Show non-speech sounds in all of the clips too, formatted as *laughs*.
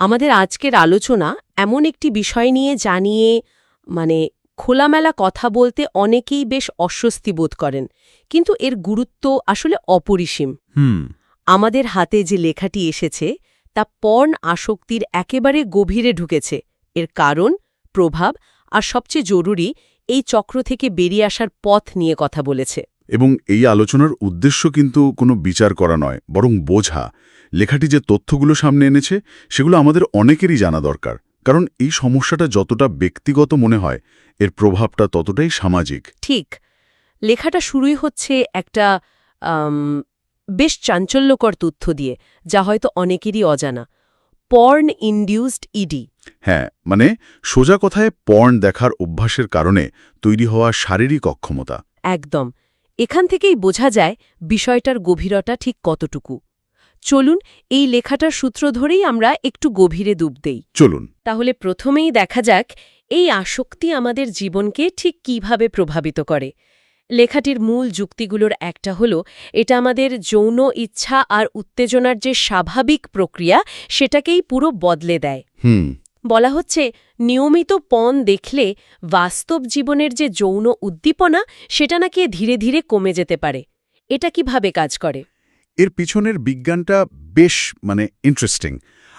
আমাদের আজকের আলোচনা এমন একটি বিষয় নিয়ে জানিয়ে মানে খোলামেলা কথা বলতে অনেকেই বেশ অস্বস্তি বোধ করেন। কিন্তু এর গুরুত্ব আসলে অপরিসীম। হুম। আমাদের হাতে যে লেখাটি এসেছে তা পর্ন আসক্তির একেবারে গভীরে ঢুকেছে। এর কারণ প্রভাব আর সবচেয়ে জরুরি এই চক্র থেকে বেরিয়ে আসার পথ নিয়ে কথা বলেছে। এবং এই আলোচনার উদ্দেশ্য কিন্তু কোনো বিচার করা নয় বরং বোঝা। লেখাটি যে তথ্যগুলো সামনে এনেছে সেগুলো আমাদের অনেকেরই জানা দরকার। কারণ এই সমস্যাটা যতটা ব্যক্তিগত মনে হয় এর প্রভাবটা ততটাই সামাজিক। ঠিক। লেখাটা শুরুই হচ্ছে একটা বেশ চাঞ্চল্যকর তথ্য দিয়ে যা হয়তো অনেকেরই অজানা। Porn induced ED. হ্যাঁ মানে সোজা কথায় পর্ন দেখার অভ্যাসের কারণে তৈরি হওয়া শারীরিক অক্ষমতা। একদম। এখান থেকেই বোঝা যায় বিষয়টার গভীরতা ঠিক কতটুকু। চলুন এই লেখাটার সূত্র ধরেই আমরা একটু গভীরে ডুব দেই। চলুন। তাহলে প্রথমেই দেখা যাক এই আসক্তি আমাদের জীবনকে ঠিক কীভাবে প্রভাবিত করে। লেখাটির মূল যুক্তিগুলোর একটা হল এটা আমাদের যৌন ইচ্ছা আর উত্তেজনার যে স্বাভাবিক প্রক্রিয়া সেটাকেই পুরো বদলে দেয়। হুম। বলা হচ্ছে নিয়মিত পণ দেখলে বাস্তব জীবনের যে যৌন উদ্দীপনা সেটা নাকি ধীরে ধীরে কমে যেতে পারে। এটা কীভাবে কাজ করে? এর পিছনের বিজ্ঞানটা বেশ মানে ইন্টারেস্টিং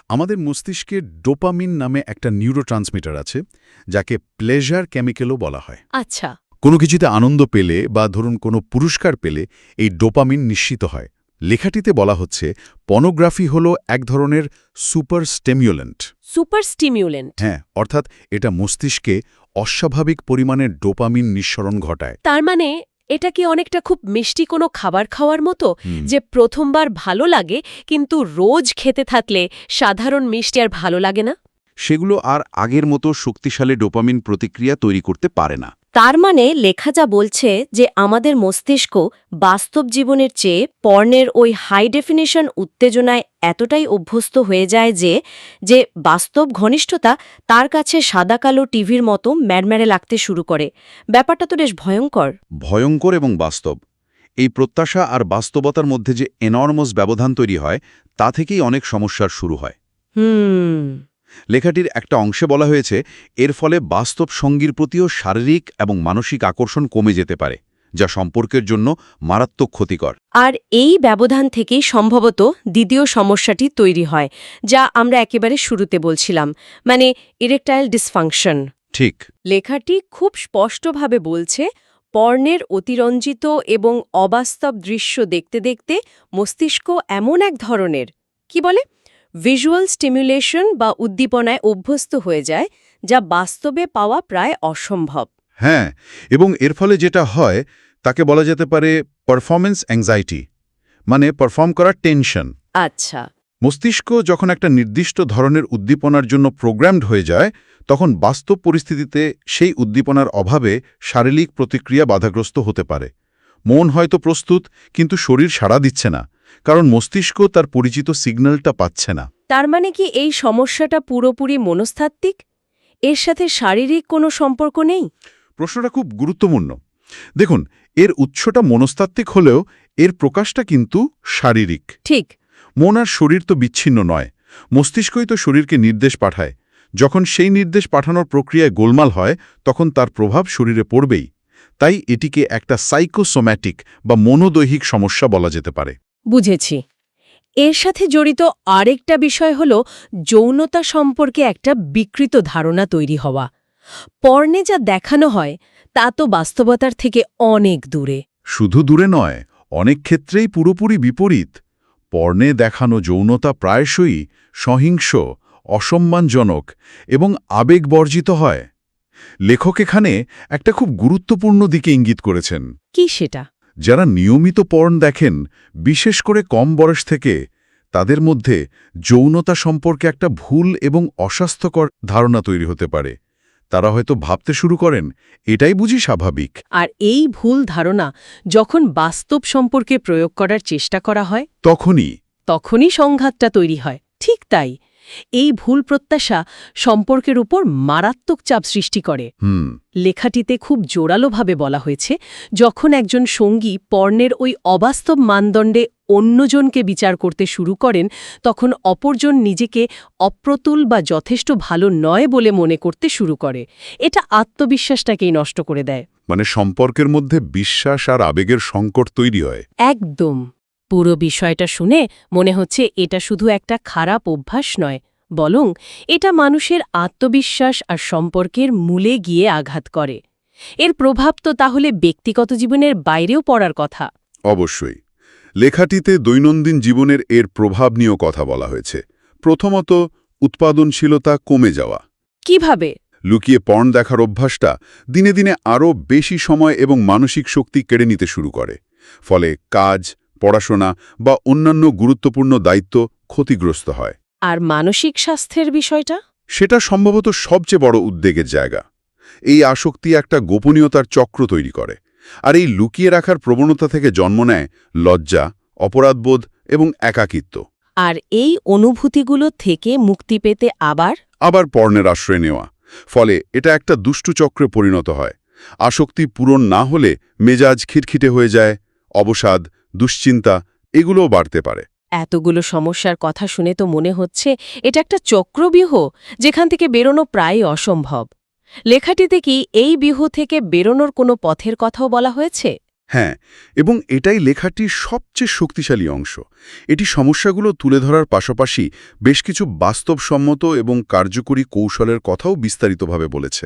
আমাদের মস্তিষ্কে ডোপামিন নামে একটা নিউরোট্রান্সমিটার আছে যাকে প্লেজার কেমিক্যালও বলা হয়। আচ্ছা। কোনো কিছুতে আনন্দ পেলে বা ধরুন কোনো পুরস্কার পেলে এই ডোপামিন নিশ্চিত হয়। লেখাটিতে বলা হচ্ছে পনোগ্রাফি হল এক ধরনের সুপার স্টেমিউলেন্ট সুপার স্টিমিউলেন্ট হ্যাঁ অর্থাৎ এটা মস্তিষ্কে অস্বাভাবিক পরিমাণের ডোপামিন নিঃসরণ ঘটায়। তার মানে এটা কি অনেকটা খুব মিষ্টি কোনো খাবার খাওয়ার মতো? যে প্রথমবার ভালো লাগে কিন্তু রোজ খেতে থাকলে সাধারণ মিষ্টি আর ভালো লাগে না? সেগুলো আর আগের মতো শক্তিশালী ডোপামিন প্রতিক্রিয়া তৈরি করতে পারে না। তার মানে লেখা যা বলছে যে আমাদের মস্তিষ্ক বাস্তব জীবনের চেয়ে পর্নের ওই হাই ডেফিনিশন উত্তেজনায় এতটাই অভ্যস্ত হয়ে যায় যে যে বাস্তব ঘনিষ্ঠতা তার কাছে সাদা কালো টিভির মতো ম্যাড়ম্যাড়ে লাগতে শুরু করে। ব্যাপারটা তো বেশ ভয়ঙ্কর। ভয়ঙ্কর এবং বাস্তব। এই প্রত্যাশা আর বাস্তবতার মধ্যে যে এনর্মস ব্যবধান তৈরি হয় তা থেকেই অনেক সমস্যার শুরু হয়। হুম। লেখাটির একটা অংশে বলা হয়েছে এর ফলে বাস্তব সঙ্গীর প্রতিও শারীরিক এবং মানসিক আকর্ষণ কমে যেতে পারে যা সম্পর্কের জন্য মারাত্মক ক্ষতিকর। আর এই ব্যবধান থেকেই সম্ভবত দ্বিতীয় সমস্যাটি তৈরি হয় যা আমরা একেবারে শুরুতে বলছিলাম মানে ইরেকটাইল ডিসফাংশন ঠিক। লেখাটি খুব স্পষ্টভাবে বলছে পর্ণের অতিরঞ্জিত এবং অবাস্তব দৃশ্য দেখতে দেখতে মস্তিষ্ক এমন এক ধরনের কি বলে? ভিজুয়াল স্টিমুলেশন বা উদ্দীপনায় অভ্যস্ত হয়ে যায় যা বাস্তবে পাওয়া প্রায় অসম্ভব। হ্যাঁ এবং এর ফলে যেটা হয় তাকে বলা যেতে পারে পারফরমেন্স অ্যাংজাইটি মানে পারফর্ম করার টেনশন আচ্ছা। মস্তিষ্ক যখন একটা নির্দিষ্ট ধরনের উদ্দীপনার জন্য প্রোগ্রামড হয়ে যায় তখন বাস্তব পরিস্থিতিতে সেই উদ্দীপনার অভাবে শারীরিক প্রতিক্রিয়া বাধাগ্রস্ত হতে পারে। মন হয়তো প্রস্তুত কিন্তু শরীর সাড়া দিচ্ছে না। কারণ মস্তিষ্ক তার পরিচিত সিগন্যালটা পাচ্ছে না। তার মানে কি এই সমস্যাটা পুরোপুরি মনস্তাত্ত্বিক? এর সাথে শারীরিক কোনো সম্পর্ক নেই? প্রশ্নটা খুব গুরুত্বপূর্ণ। দেখুন এর উৎসটা মনস্তাত্ত্বিক হলেও এর প্রকাশটা কিন্তু শারীরিক। ঠিক। মন আর শরীর তো বিচ্ছিন্ন নয়। মস্তিষ্কই তো শরীরকে নির্দেশ পাঠায়। যখন সেই নির্দেশ পাঠানোর প্রক্রিয়ায় গোলমাল হয় তখন তার প্রভাব শরীরে পড়বেই। তাই এটিকে একটা সাইকোসোম্যাটিক বা মনোদৈহিক সমস্যা বলা যেতে পারে। বুঝেছি। এর সাথে জড়িত আরেকটা বিষয় হল যৌনতা সম্পর্কে একটা বিকৃত ধারণা তৈরি হওয়া। পর্ণে যা দেখানো হয় তা তো বাস্তবতার থেকে অনেক দূরে। শুধু দূরে নয় অনেক ক্ষেত্রেই পুরোপুরি বিপরীত। পর্ণে দেখানো যৌনতা প্রায়শই সহিংস অসম্মানজনক এবং আবেগ বর্জিত হয়। লেখক এখানে একটা খুব গুরুত্বপূর্ণ দিকে ইঙ্গিত করেছেন। কি সেটা? যারা নিয়মিত পর্ন দেখেন বিশেষ করে কম বয়স থেকে তাদের মধ্যে যৌনতা সম্পর্কে একটা ভুল এবং অস্বাস্থ্যকর ধারণা তৈরি হতে পারে। তারা হয়তো ভাবতে শুরু করেন এটাই বুঝি স্বাভাবিক। আর এই ভুল ধারণা যখন বাস্তব সম্পর্কে প্রয়োগ করার চেষ্টা করা হয় তখনই তখনই সংঘাতটা তৈরি হয়। ঠিক তাই। এই ভুল প্রত্যাশা সম্পর্কের উপর মারাত্মক চাপ সৃষ্টি করে। লেখাটিতে খুব জোরালোভাবে বলা হয়েছে যখন একজন সঙ্গী পর্ণের ওই অবাস্তব মানদণ্ডে অন্যজনকে বিচার করতে শুরু করেন তখন অপরজন নিজেকে অপ্রতুল বা যথেষ্ট ভালো নয় বলে মনে করতে শুরু করে। এটা আত্মবিশ্বাসটাকেই নষ্ট করে দেয়। মানে সম্পর্কের মধ্যে বিশ্বাস আর আবেগের সংকট তৈরি হয়। একদম। পুরো বিষয়টা শুনে মনে হচ্ছে এটা শুধু একটা খারাপ অভ্যাস নয় বলং এটা মানুষের আত্মবিশ্বাস আর সম্পর্কের মূলে গিয়ে আঘাত করে। এর প্রভাব তো তাহলে ব্যক্তিগত জীবনের বাইরেও পড়ার কথা। অবশ্যই। লেখাটিতে দৈনন্দিন জীবনের এর প্রভাব নিয়েও কথা বলা হয়েছে। প্রথমত উৎপাদনশীলতা কমে যাওয়া। কীভাবে? লুকিয়ে পর্ন দেখার অভ্যাসটা দিনে দিনে আরও বেশি সময় এবং মানসিক শক্তি কেড়ে নিতে শুরু করে। ফলে কাজ পড়াশোনা বা অন্যান্য গুরুত্বপূর্ণ দায়িত্ব ক্ষতিগ্রস্ত হয়। আর মানসিক স্বাস্থ্যের বিষয়টা? সেটা সম্ভবত সবচেয়ে বড় উদ্বেগের জায়গা। এই আসক্তি একটা গোপনীয়তার চক্র তৈরি করে আর এই লুকিয়ে রাখার প্রবণতা থেকে জন্ম নেয় লজ্জা অপরাধবোধ এবং একাকিত্ব। আর এই অনুভূতিগুলো থেকে মুক্তি পেতে আবার? আবার পর্ণের আশ্রয় নেওয়া ফলে এটা একটা দুষ্টু চক্রে পরিণত হয়। আসক্তি পূরণ না হলে মেজাজ খিটখিটে হয়ে যায় অবসাদ দুশ্চিন্তা এগুলোও বাড়তে পারে। এতগুলো সমস্যার কথা শুনে তো মনে হচ্ছে এটা একটা চক্রব্যূহ যেখান থেকে বেরোনো প্রায় অসম্ভব। লেখাটিতে কি এই বিহু থেকে বেরোনোর কোনো পথের কথাও বলা হয়েছে? হ্যাঁ এবং এটাই লেখাটির সবচেয়ে শক্তিশালী অংশ। এটি সমস্যাগুলো তুলে ধরার পাশাপাশি বেশ কিছু বাস্তবসম্মত এবং কার্যকরী কৌশলের কথাও বিস্তারিতভাবে বলেছে।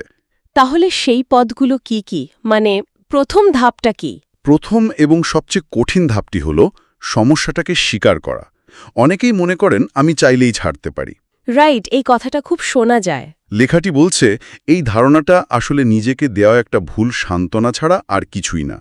তাহলে সেই পদগুলো কি কি? মানে প্রথম ধাপটা কি? প্রথম এবং সবচেয়ে কঠিন ধাপটি হল সমস্যাটাকে স্বীকার করা। অনেকেই মনে করেন আমি চাইলেই ছাড়তে পারি। রাইট এই কথাটা খুব শোনা যায়। লেখাটি বলছে এই ধারণাটা আসলে নিজেকে দেওয়া একটা ভুল সান্ত্বনা ছাড়া আর কিছুই না।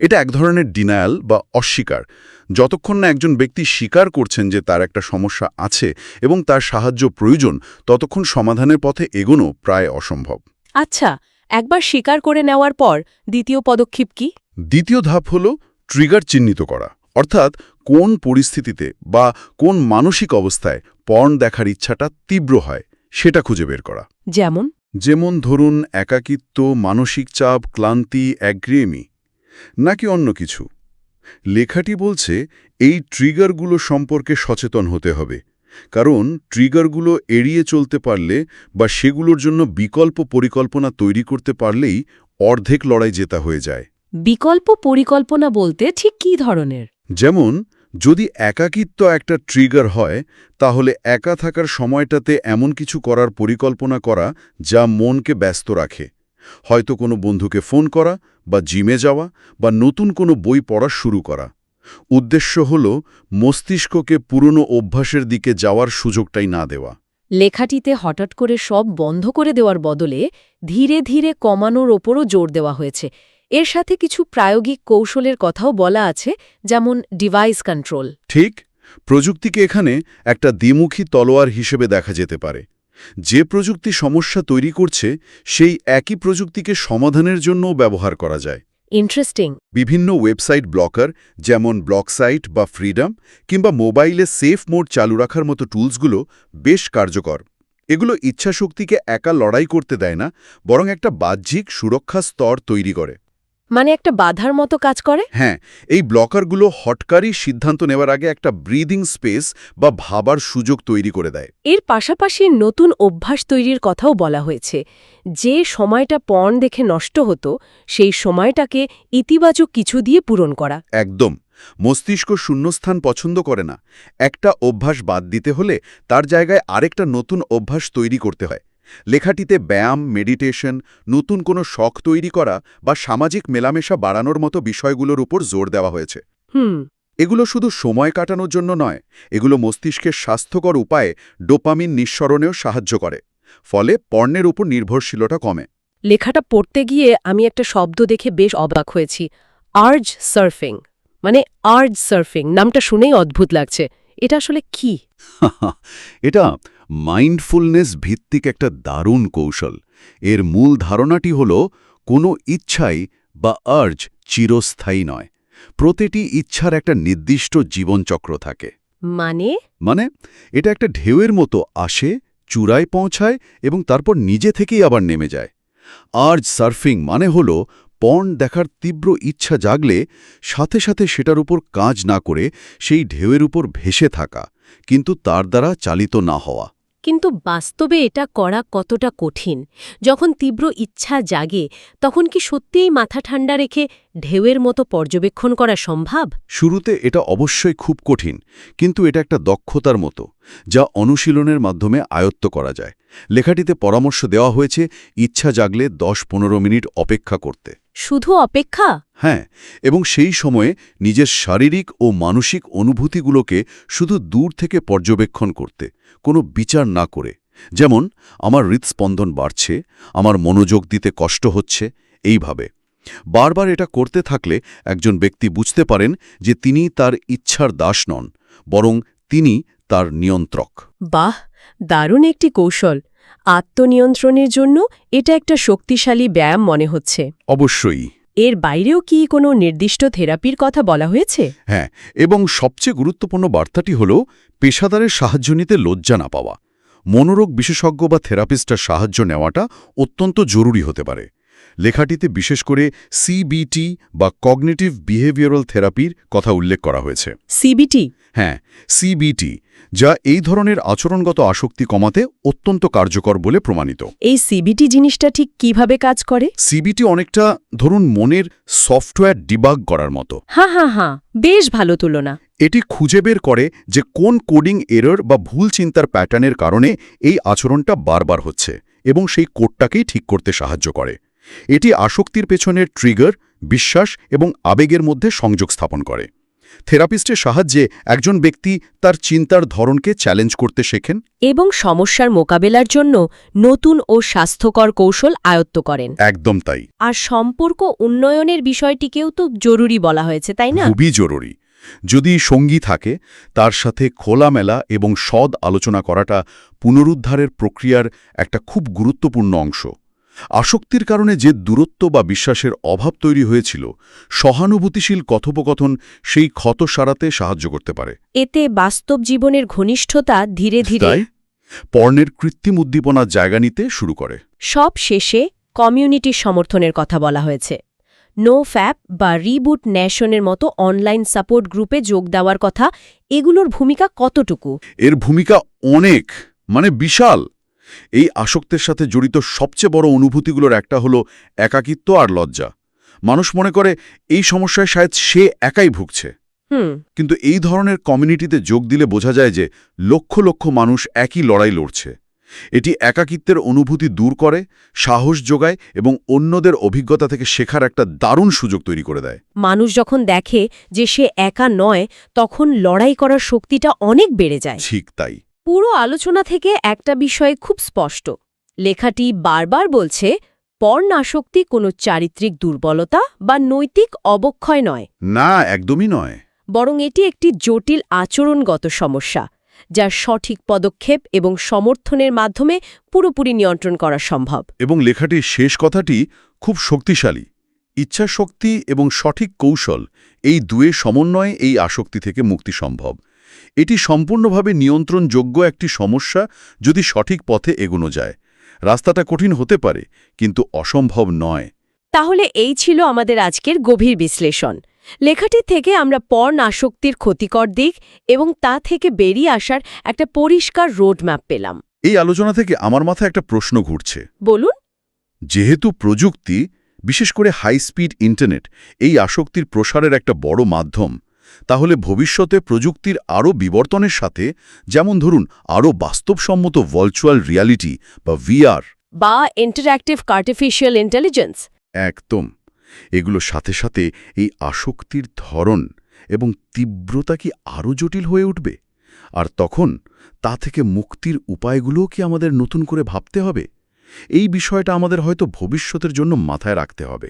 এটা এক ধরনের ডিনায়াল বা অস্বীকার। যতক্ষণ না একজন ব্যক্তি স্বীকার করছেন যে তার একটা সমস্যা আছে এবং তার সাহায্য প্রয়োজন ততক্ষণ সমাধানের পথে এগোনো প্রায় অসম্ভব। আচ্ছা একবার স্বীকার করে নেওয়ার পর দ্বিতীয় পদক্ষেপ কি? দ্বিতীয় ধাপ হল ট্রিগার চিহ্নিত করা অর্থাৎ কোন পরিস্থিতিতে বা কোন মানসিক অবস্থায় পর্ন দেখার ইচ্ছাটা তীব্র হয় সেটা খুঁজে বের করা। যেমন? যেমন ধরুন একাকিত্ব মানসিক চাপ ক্লান্তি একগ্রিয়েমি নাকি অন্য কিছু। লেখাটি বলছে এই ট্রিগারগুলো সম্পর্কে সচেতন হতে হবে কারণ ট্রিগারগুলো এড়িয়ে চলতে পারলে বা সেগুলোর জন্য বিকল্প পরিকল্পনা তৈরি করতে পারলেই অর্ধেক লড়াই জেতা হয়ে যায়। বিকল্প পরিকল্পনা বলতে ঠিক কী ধরনের? যেমন যদি একাকিত্ব একটা ট্রিগার হয় তাহলে একা থাকার সময়টাতে এমন কিছু করার পরিকল্পনা করা যা মনকে ব্যস্ত রাখে। হয়তো কোনো বন্ধুকে ফোন করা বা জিমে যাওয়া বা নতুন কোনো বই পড়া শুরু করা। উদ্দেশ্য হল মস্তিষ্ককে পুরনো অভ্যাসের দিকে যাওয়ার সুযোগটাই না দেওয়া। লেখাটিতে হঠাৎ করে সব বন্ধ করে দেওয়ার বদলে ধীরে ধীরে কমানোর ওপরও জোর দেওয়া হয়েছে। এর সাথে কিছু প্রায়োগিক কৌশলের কথাও বলা আছে যেমন ডিভাইস কন্ট্রোল। ঠিক প্রযুক্তিকে এখানে একটা দ্বিমুখী তলোয়ার হিসেবে দেখা যেতে পারে। যে প্রযুক্তি সমস্যা তৈরি করছে সেই একই প্রযুক্তিকে সমাধানের জন্যও ব্যবহার করা যায়। ইন্টারেস্টিং বিভিন্ন ওয়েবসাইট ব্লকার যেমন ব্লকসাইট বা ফ্রিডম কিংবা মোবাইলে সেফ মোড চালু রাখার মতো টুলসগুলো বেশ কার্যকর। এগুলো ইচ্ছাশক্তিকে একা লড়াই করতে দেয় না বরং একটা বাহ্যিক সুরক্ষা স্তর তৈরি করে। মানে একটা বাধার মতো কাজ করে? হ্যাঁ এই ব্লকারগুলো হটকারী সিদ্ধান্ত নেওয়ার আগে একটা ব্রিদিং স্পেস বা ভাবার সুযোগ তৈরি করে দেয়। এর পাশাপাশি নতুন অভ্যাস তৈরির কথাও বলা হয়েছে। যে সময়টা পণ দেখে নষ্ট হতো সেই সময়টাকে ইতিবাচক কিছু দিয়ে পূরণ করা। একদম। মস্তিষ্ক শূন্যস্থান পছন্দ করে না। একটা অভ্যাস বাদ দিতে হলে তার জায়গায় আরেকটা নতুন অভ্যাস তৈরি করতে হয়। লেখাটিতে ব্যায়াম মেডিটেশন নতুন কোনো শখ তৈরি করা বা সামাজিক মেলামেশা বাড়ানোর মতো বিষয়গুলোর উপর জোর দেওয়া হয়েছে। হুম। এগুলো শুধু সময় কাটানোর জন্য নয় এগুলো মস্তিষ্কের স্বাস্থ্যকর উপায়ে ডোপামিন নিঃসরণেও সাহায্য করে ফলে পণ্যের উপর নির্ভরশীলতা কমে। লেখাটা পড়তে গিয়ে আমি একটা শব্দ দেখে বেশ অবাক হয়েছি। আর্জ সার্ফিং মানে আর্জ সার্ফিং নামটা শুনেই অদ্ভুত লাগছে। এটা আসলে কি? *laughs* এটা মাইন্ডফুলনেস ভিত্তিক একটা দারুণ কৌশল। এর মূল ধারণাটি হল কোনো ইচ্ছাই বা আর্জ চিরস্থায়ী নয়। প্রতিটি ইচ্ছার একটা নির্দিষ্ট জীবনচক্র থাকে। মানে? মানে এটা একটা ঢেউয়ের মতো আসে চূড়ায় পৌঁছায় এবং তারপর নিজে থেকেই আবার নেমে যায়। আর্জ সার্ফিং মানে হল পর্ন দেখার তীব্র ইচ্ছা জাগলে সাথে সাথে সেটার উপর কাজ না করে সেই ঢেউয়ের উপর ভেসে থাকা কিন্তু তার দ্বারা চালিত না হওয়া। কিন্তু বাস্তবে এটা করা কতটা কঠিন? যখন তীব্র ইচ্ছা জাগে, তখন কি সত্যিই মাথা ঠান্ডা রেখে ঢেউয়ের মতো পর্যবেক্ষণ করা সম্ভব? শুরুতে এটা অবশ্যই খুব কঠিন, কিন্তু এটা একটা দক্ষতার মতো, যা অনুশীলনের মাধ্যমে আয়ত্ত করা যায়। লেখাটিতে পরামর্শ দেওয়া হয়েছে ইচ্ছা জাগলে দশ পনেরো মিনিট অপেক্ষা করতে। শুধু অপেক্ষা? হ্যাঁ এবং সেই সময়ে নিজের শারীরিক ও মানসিক অনুভূতিগুলোকে শুধু দূর থেকে পর্যবেক্ষণ করতে কোনো বিচার না করে। যেমন আমার হৃৎস্পন্দন বাড়ছে আমার মনোযোগ দিতে কষ্ট হচ্ছে এইভাবে। বারবার এটা করতে থাকলে একজন ব্যক্তি বুঝতে পারেন যে তিনি তার ইচ্ছার দাস নন বরং তিনি তার নিয়ন্ত্রক। বাহ! দারুণ একটি কৌশল। আত্মনিয়ন্ত্রণের জন্য এটা একটা শক্তিশালী ব্যায়াম মনে হচ্ছে। অবশ্যই। এর বাইরেও কি কোনো নির্দিষ্ট থেরাপির কথা বলা হয়েছে? হ্যাঁ এবং সবচেয়ে গুরুত্বপূর্ণ বার্তাটি হল পেশাদারের সাহায্য নিতে লজ্জা না পাওয়া। মনোরোগ বিশেষজ্ঞ বা থেরাপিস্টার সাহায্য নেওয়াটা অত্যন্ত জরুরি হতে পারে। লেখাটিতে বিশেষ করে সিবিটি বা কগনিটিভ বিহেভিয়ারাল থেরাপির কথা উল্লেখ করা হয়েছে। সিবিটি হ্যাঁ সিবিটি যা এই ধরনের আচরণগত আসক্তি কমাতে অত্যন্ত কার্যকর বলে প্রমাণিত। এই সিবিটি জিনিসটা ঠিক কীভাবে কাজ করে? সিবিটি অনেকটা ধরুন মনের সফটওয়্যার ডিবাগ করার মতো। হ্যাঁ হ্যাঁ হ্যাঁ বেশ ভালো তুলনা। এটি খুঁজে বের করে যে কোন কোডিং এরর বা ভুল চিন্তার প্যাটার্নের কারণে এই আচরণটা বারবার হচ্ছে এবং সেই কোডটাকেই ঠিক করতে সাহায্য করে। এটি আসক্তির পেছনের ট্রিগার বিশ্বাস এবং আবেগের মধ্যে সংযোগ স্থাপন করে। থেরাপিস্টের সাহায্যে একজন ব্যক্তি তার চিন্তার ধরনকে চ্যালেঞ্জ করতে শেখেন এবং সমস্যার মোকাবেলার জন্য নতুন ও স্বাস্থ্যকর কৌশল আয়ত্ত করেন। একদম তাই। আর সম্পর্ক উন্নয়নের বিষয়টিকেও তো জরুরি বলা হয়েছে তাই না? খুবই জরুরি। যদি সঙ্গী থাকে তার সাথে খোলামেলা এবং সদ আলোচনা করাটা পুনরুদ্ধারের প্রক্রিয়ার একটা খুব গুরুত্বপূর্ণ অংশ। আসক্তির কারণে যে দূরত্ব বা বিশ্বাসের অভাব তৈরি হয়েছিল সহানুভূতিশীল কথোপকথন সেই ক্ষত সারাতে সাহায্য করতে পারে। এতে বাস্তব জীবনের ঘনিষ্ঠতা ধীরে ধীরে পর্ণের কৃত্রিম উদ্দীপনা জায়গা নিতে শুরু করে। সব শেষে কমিউনিটির সমর্থনের কথা বলা হয়েছে। নো ফ্যাপ বা রিবুট ন্যাশনের মতো অনলাইন সাপোর্ট গ্রুপে যোগ দেওয়ার কথা এগুলোর ভূমিকা কতটুকু? এর ভূমিকা অনেক মানে বিশাল। এই আসক্তের সাথে জড়িত সবচেয়ে বড় অনুভূতিগুলোর একটা হলো একাকিত্ব আর লজ্জা। মানুষ মনে করে এই সমস্যায় শায়দ সে একাই ভুগছে। কিন্তু এই ধরনের কমিউনিটিতে যোগ দিলে বোঝা যায় যে লক্ষ লক্ষ মানুষ একই লড়াই লড়ছে। এটি একাকিত্বের অনুভূতি দূর করে সাহস যোগায় এবং অন্যদের অভিজ্ঞতা থেকে শেখার একটা দারুণ সুযোগ তৈরি করে দেয়। মানুষ যখন দেখে যে সে একা নয় তখন লড়াই করার শক্তিটা অনেক বেড়ে যায়। ঠিক তাই। পুরো আলোচনা থেকে একটা বিষয় খুব স্পষ্ট। লেখাটি বারবার বলছে পর্ণ আসক্তি কোনো চারিত্রিক দুর্বলতা বা নৈতিক অবক্ষয় নয়। না একদমই নয়। বরং এটি একটি জটিল আচরণগত সমস্যা যার সঠিক পদক্ষেপ এবং সমর্থনের মাধ্যমে পুরোপুরি নিয়ন্ত্রণ করা সম্ভব। এবং লেখাটির শেষ কথাটি খুব শক্তিশালী। ইচ্ছাশক্তি এবং সঠিক কৌশল এই দুয়ে সমন্বয়ে এই আসক্তি থেকে মুক্তি সম্ভব। এটি সম্পূর্ণভাবে নিয়ন্ত্রণযোগ্য একটি সমস্যা যদি সঠিক পথে এগোনো যায়। রাস্তাটা কঠিন হতে পারে কিন্তু অসম্ভব নয়। তাহলে এই ছিল আমাদের আজকের গভীর বিশ্লেষণ। লেখাটি থেকে আমরা পর্ণ আসক্তির ক্ষতিকর দিক এবং তা থেকে বেরিয়ে আসার একটা পরিষ্কার রোডম্যাপ পেলাম। এই আলোচনা থেকে আমার মাথায় একটা প্রশ্ন ঘুরছে। বলুন। যেহেতু প্রযুক্তি বিশেষ করে হাই স্পিড ইন্টারনেট এই আসক্তির প্রসারের একটা বড় মাধ্যম তাহলে ভবিষ্যতে প্রযুক্তির আরও বিবর্তনের সাথে যেমন ধরুন আরও বাস্তবসম্মত ভার্চুয়াল রিয়ালিটি বা ভিআর। বা ইন্টারঅ্যাক্টিভ আর্টিফিশিয়াল ইন্টেলিজেন্স। একদম। এগুলোর সাথে সাথে এই আসক্তির ধরন এবং তীব্রতা কি আরও জটিল হয়ে উঠবে? আর তখন তা থেকে মুক্তির উপায়গুলোও কি আমাদের নতুন করে ভাবতে হবে? এই বিষয়টা আমাদের হয়তো ভবিষ্যতের জন্য মাথায় রাখতে হবে।